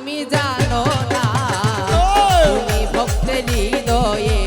তুমি জানো না। তুমি ভক্তের হৃদয়ে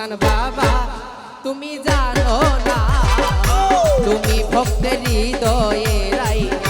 সন্তান বাবা তুমি জানো না। তুমি ভক্তের হৃদয়ে রাইনা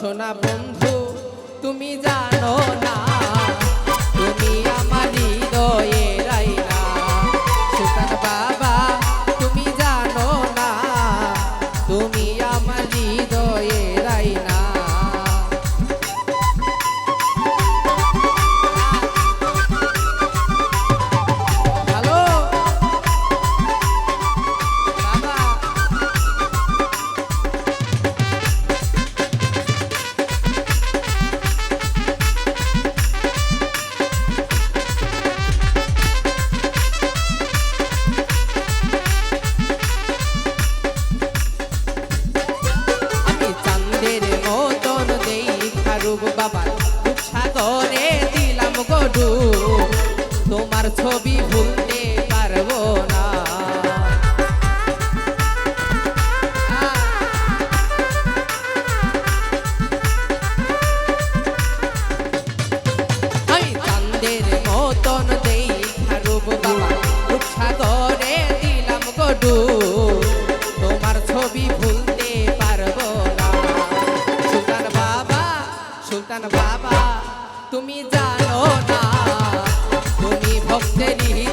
সোনা বন্ধু? তুমি জানো না। তুমি আমার হৃদয়ে রাইনা। সুতান বাবা, তুমি জানো না। তুমি ছবি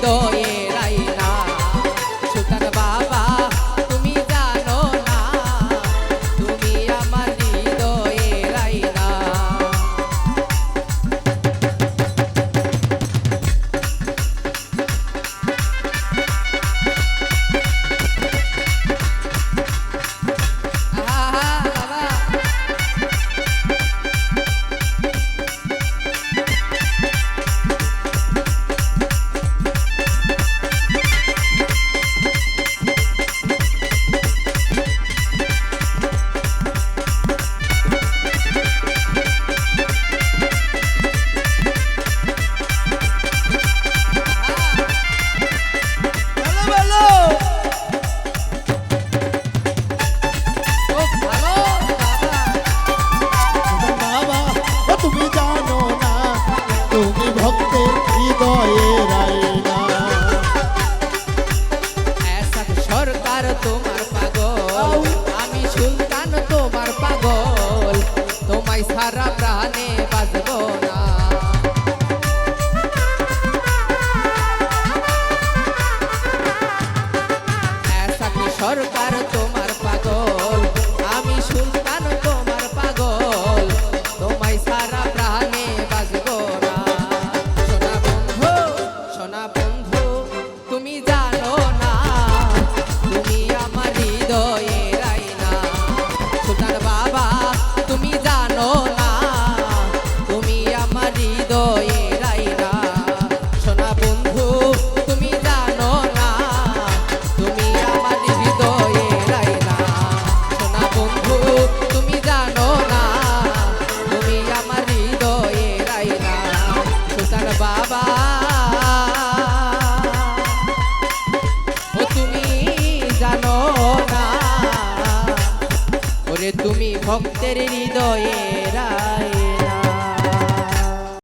estoy সরকার তোমার ভক্তের হৃদয়ের